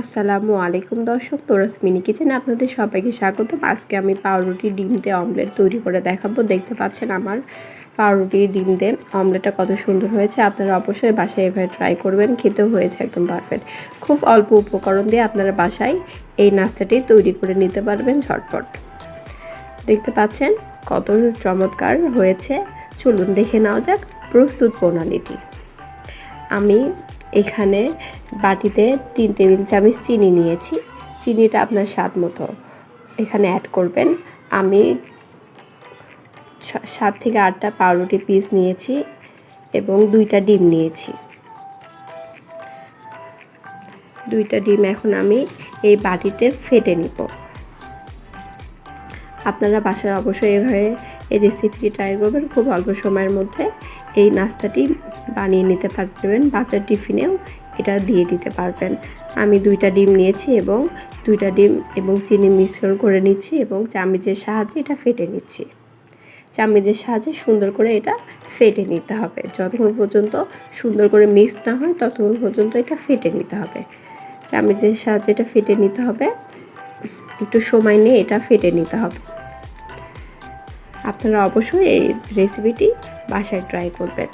আসসালামু আলাইকুম দর্শক, তোরাস মিনি কিচেনে আপনাদের সবাইকে স্বাগত আজকে আমি পাউরুটি ডিম দিয়ে অমলেট তৈরি করে দেখাবো। দেখতে পাচ্ছেন আমার পাউরুটি ডিম দিয়ে অমলেটটা কত সুন্দর হয়েছে। আপনারা অবশ্যই বাসায় এভাবে ট্রাই করবেন, খেতেও হয়েছে একদম পারফেক্ট। খুব অল্প উপকরণ দিয়ে আপনারা বাসায় এই নাস্তাটি তৈরি করে নিতে পারবেন ঝটপট। দেখতে পাচ্ছেন কত চমৎকার হয়েছে। চলুন দেখে নেওয়া যাক প্রস্তুত প্রণালীটি। আমি এখানে বাটিতে তিন টেবিল চামচ চিনি নিয়েছি। চিনিটা আপনার স্বাদ মতো এখানে অ্যাড করবেন। আমি সাত থেকে আটটা পাউরুটি পিস নিয়েছি এবং দুইটা ডিম নিয়েছি। দুইটা ডিম এখন আমি এই বাটিতে ফেটে নিব। আপনারা বাসায় অবশ্যই এভাবে এই রেসিপিটি ট্রাই করবেন খুব অল্প সময়ের মধ্যে। এই নাস্তাটি বানিয়ে নিতে পারবেন বাচ্চার টিফিনেও এটা দিয়ে দিতে পারবেন। আমি দুইটা ডিম নিয়েছি এবং দুইটা ডিম এবং চিনি মিশ্রণ করে নিচ্ছি এবং চামিচের সাহায্যে এটা ফেটে নিচ্ছি। চামিচের সাহায্যে সুন্দর করে এটা ফেটে নিতে হবে। যতক্ষণ পর্যন্ত সুন্দর করে মিক্স না হয়, ততক্ষণ পর্যন্ত এটা ফেটে নিতে হবে। চামিচের সাহায্যে এটা ফেটে নিতে হবে। একটু সময় নিয়ে এটা ফেটে নিতে হবে। আপনারা অবশ্যই এই রেসিপিটি বাসায় ট্রাই করবেন।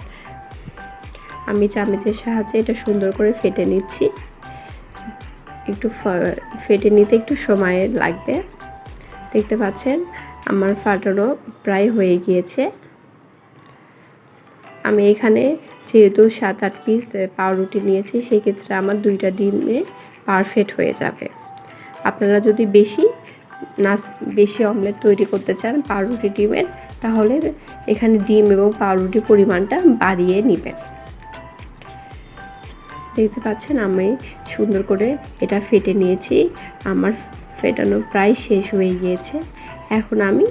আমি চামচের সাহায্যে এটা সুন্দর করে ফেটে নিচ্ছি। একটু ফেটে নিতে একটু সময় লাগবে। দেখতে পাচ্ছেন, আমার ফাটানো প্রায় হয়ে গিয়েছে। আমি এখানে যেহেতু সাত আট পিস পাউরুটি নিয়েছি সেই ক্ষেত্রে আমার দুইটা ডিমে পারফেক্ট হয়ে যাবে। আপনারা যদি বেশি নাচ বেশি অমলেট তৈরি করতে চান পাউরুটি ডিমের, তাহলে এখানে ডিম এবং পাউরুটির পরিমাণটা বাড়িয়ে নেবেন। দেখতে পাচ্ছেন আমি সুন্দর করে এটা ফেটে নিয়েছি, আমার ফেটানো প্রায় শেষ হয়ে গিয়েছে। এখন আমি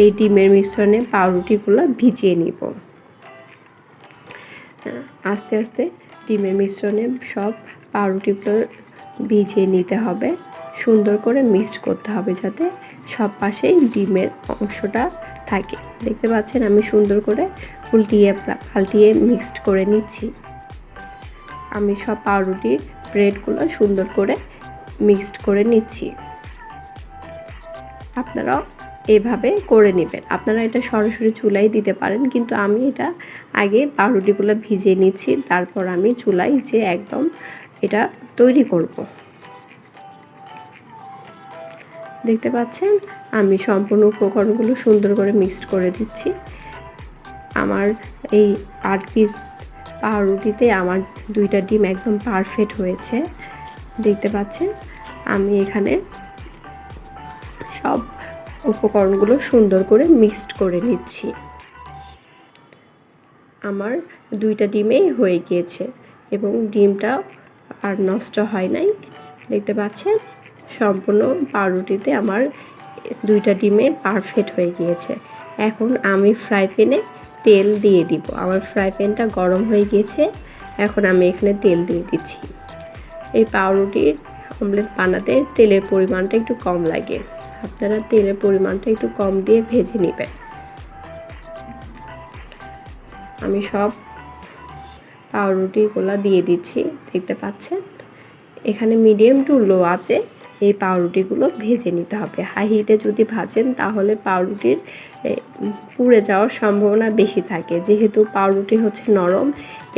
এই ডিমের মিশ্রণে পাউরুটিগুলো ভিজিয়ে নিব। আস্তে আস্তে ডিমের মিশ্রণে সব পাউরুটিগুলো ভিজিয়ে নিতে হবে। সুন্দর করে মিক্সড করতে হবে যাতে সব পাশেই ডিমের অংশটা থাকে। দেখতে পাচ্ছেন আমি সুন্দর করে উল্টিয়ে পাল্টিয়ে মিক্সড করে নিচ্ছি। আমি সব পাউরুটির ব্রেডগুলো সুন্দর করে মিক্সড করে নিচ্ছি। আপনারাও এভাবে করে নেবেন। আপনারা এটা সরাসরি চুলাই দিতে পারেন, কিন্তু আমি এটা আগে পাউরুটিগুলো ভিজিয়ে নিচ্ছি, তারপর আমি চুলাই যে একদম এটা তৈরি করব। দেখতে পাচ্ছেন? আমি সম্পূর্ণ উপকরণগুলো সুন্দর করে মিক্সড করে দিচ্ছি। আমার এই আট পিস পাউরুটিতে আমার দুইটা ডিম একদম পারফেক্ট হয়েছে। দেখতে পাচ্ছেন? আমি এখানে সব উপকরণগুলো সুন্দর করে মিক্সড করে নিচ্ছি। আমার দুইটা ডিমেই হয়ে গিয়েছে এবং ডিমটা আর নষ্ট হয় নাই। দেখতে পাচ্ছেন? সম্পূর্ণ পাউরুটিতে আমার দুইটা ডিমে পারফেক্ট হয়ে গিয়েছে। এখন আমি ফ্রাই প্যানে তেল দিয়ে দিব। আমার ফ্রাই প্যানটা গরম হয়ে গিয়েছে। এখন আমি এখানে তেল দিয়ে দিচ্ছি। এই পাউরুটির অমলেট বানাতে তেলের পরিমাণটা একটু কম লাগে। আপনারা তেলের পরিমাণটা একটু কম দিয়ে ভেজে নেবেন। আমি সব পাউরুটিগুলো দিয়ে দিচ্ছি। দেখতে পাচ্ছেন? এখানে মিডিয়াম টু লো আছে। এই পাউরুটিগুলো ভেজে নিতে হবে। হাই হিটে যদি ভাজেন তাহলে পাউরুটির পুড়ে যাওয়ার সম্ভাবনা বেশি থাকে। যেহেতু পাউরুটি হচ্ছে নরম,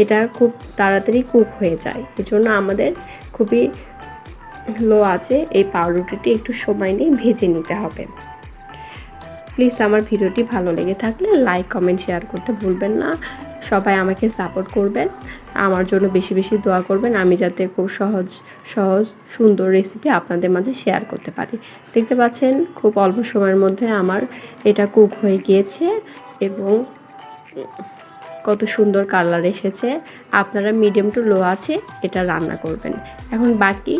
এটা খুব তাড়াতাড়ি কুক হয়ে যায়। এজন্য আমাদের খুবই লো আছে এই পাউরুটিটি একটু সময় নিয়ে ভেজে নিতে হবে। প্লিজ আমার ভিডিওটি ভালো লেগে থাকলে লাইক, কমেন্ট, শেয়ার করতে ভুলবেন না। সবাই আমাকে সাপোর্ট করবেন। আমার জন্য বেশি বেশি দোয়া করবেন। আমি যাতে খুব সহজ সহজ, সুন্দর রেসিপি আপনাদের মাঝে শেয়ার করতে পারি। দেখতে পাচ্ছেন, খুব অল্প সময়ের মধ্যে আমার এটা কুক হয়ে গিয়েছে এবং কত সুন্দর কালার এসেছে। আপনারা মিডিয়াম টু লো আছে, এটা রান্না করবেন। এখন বাকি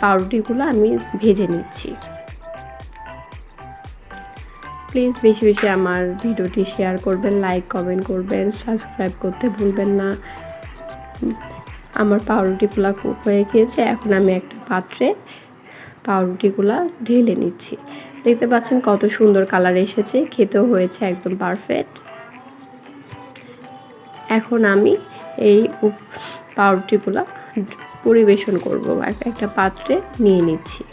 পাউরুটিগুলো আমি ভেজে নিচ্ছি। প্লিজ বেশি বেশি আমার ভিডিওটি শেয়ার করবেন, লাইক, কমেন্ট করবেন, সাবস্ক্রাইব করতে ভুলবেন না। আমার পাউরুটিগুলো কুক হয়ে গিয়েছে, এখন আমি একটা পাত্রে পাউরুটিগুলো ঢেলে নিচ্ছি। দেখতে পাচ্ছেন কত সুন্দর কালার এসেছে, খেতেও হয়েছে একদম পারফেক্ট। এখন আমি এই পাউরুটিগুলো পরিবেশন করব, এক- একটা পাত্রে নিয়ে নিচ্ছি।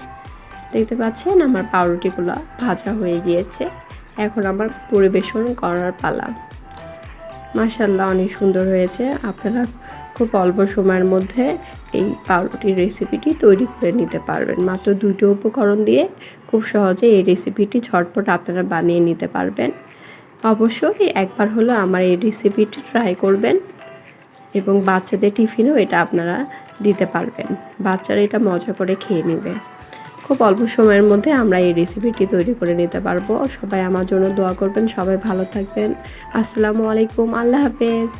দেখতে পাচ্ছেন আমার পাউরুটিগুলো ভাজা হয়ে গিয়েছে। এখন আমার পরিবেশন করার পালা। মাশাল্লাহ অনেক সুন্দর হয়েছে। আপনারা খুব অল্প সময়ের মধ্যে এই পাউরুটির রেসিপিটি তৈরি করে নিতে পারবেন। মাত্র দুটো উপকরণ দিয়ে খুব সহজে এই রেসিপিটি ঝটপট আপনারা বানিয়ে নিতে পারবেন। অবশ্যই একবার হলো আমার এই রেসিপিটি ট্রাই করবেন এবং বাচ্চাদের টিফিনেও এটা আপনারা দিতে পারবেন। বাচ্চারা এটা মজা করে খেয়ে নেবে। খুব অল্প সময়ের মধ্যে আমরা এই রেসিপিটি তৈরি করে নিতে পারব। সবাই আমার জন্য দোয়া করবেন, সবাই ভালো থাকবেন। আসসালামু আলাইকুম, আল্লাহ হাফেজ।